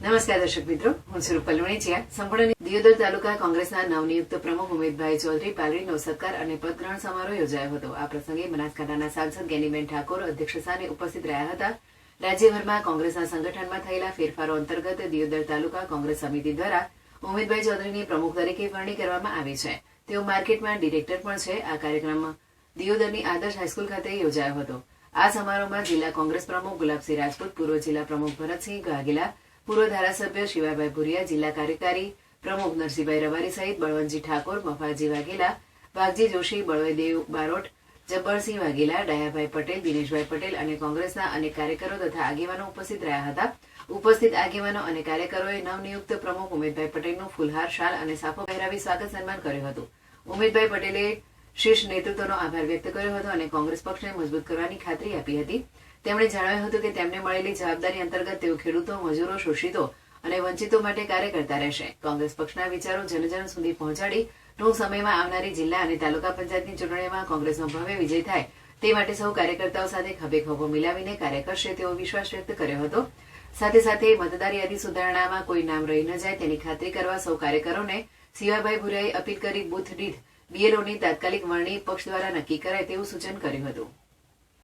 નમસ્કાર દર્શક મિત્રો, હું રૂપલ વણેચિયા સંપૂર્ણ દિયોદર તાલુકા કોંગ્રેસના નવનિયુક્ત પ્રમુખ ઉમેદભાઈ ચૌધરી પાલડીનો સત્કાર અને પદગ્રહણ સમારોહ યોજાયો હતો. આ પ્રસંગે બનાસકાંઠાના સાંસદ ગેનીબેન ઠાકોર અધ્યક્ષસ્થાને ઉપસ્થિત રહ્યા હતા. રાજ્યભરમાં કોંગ્રેસના સંગઠનમાં થયેલા ફેરફારો અંતર્ગત દિયોદર તાલુકા કોંગ્રેસ સમિતિ દ્વારા ઉમેદભાઈ ચૌધરીની પ્રમુખ તરીકે વરણી કરવામાં આવી છે. તેઓ માર્કેટમાં ડિરેક્ટર પણ છે. આ કાર્યક્રમ દિયોદરની આદર્શ હાઈસ્કૂલ ખાતે યોજાયો હતો. આ સમારોહમાં જિલ્લા કોંગ્રેસ પ્રમુખ ગુલાબસિંહ રાજપૂત, પૂર્વ જિલ્લા પ્રમુખ ભરતસિંહ ગાગેલા પૂર્વ ધારાસભ્ય શિવાભાઈ ભુરિયા, જિલ્લા કાર્યકારી પ્રમુખ નરસિંહભાઈ રવારી સહિત બળવંતજી ઠાકોર મફાજી વાઘેલા, વાઘજી જોશી બળવદેવ બારોટ, જબ્બરસિંહ વાઘેલા, ડાયાભાઈ પટેલ, દિનેશભાઈ પટેલ અને કોંગ્રેસના અનેક કાર્યકરો તથા આગેવાનો ઉપસ્થિત રહ્યા હતા. ઉપસ્થિત આગેવાનો અને કાર્યકરોએ નવનિયુક્ત પ્રમુખ ઉમેદભાઈ પટેલનું ફુલહાર શાલ અને સાફો પહેરાવી સ્વાગત સન્માન કર્યું હતું. ઉમેદભાઈ પટેલે શીર્ષ નેતૃત્વનો આભાર વ્યક્ત કર્યો હતો અને કોંગ્રેસ પક્ષને મજબૂત કરવાની ખાતરી આપી હતી. તેમણે જણાવ્યું હતું કે તેમને મળેલી જવાબદારી અંતર્ગત તેઓ ખેડૂતો, મજૂરો, શોષિતો અને વંચિતો માટે કાર્ય કરતા રહેશે. કોંગ્રેસ પક્ષના વિચારો જનજન સુધી પહોંચાડી ટૂંક સમયમાં આવનારી જિલ્લા અને તાલુકા પંચાયતની ચૂંટણીમાં કોંગ્રેસનો ભવ્ય વિજય થાય તે માટે સૌ કાર્યકર્તાઓ સાથે ખભે ખભો મિલાવીને કાર્ય કરશે તેવો વિશ્વાસ વ્યક્ત કર્યો હતો. સાથે સાથે મતદાર યાદી સુધારણામાં કોઈ નામ રહી ન જાય તેની ખાતરી કરવા સૌ કાર્યકરોને શિવાભાઈ ભુરિયાએ અપીલ કરી બુથ દીઠ બીએલઓની તાત્કાલિક વરણી પક્ષ દ્વારા નક્કી કરાય તેવું સૂચન કર્યું હતું.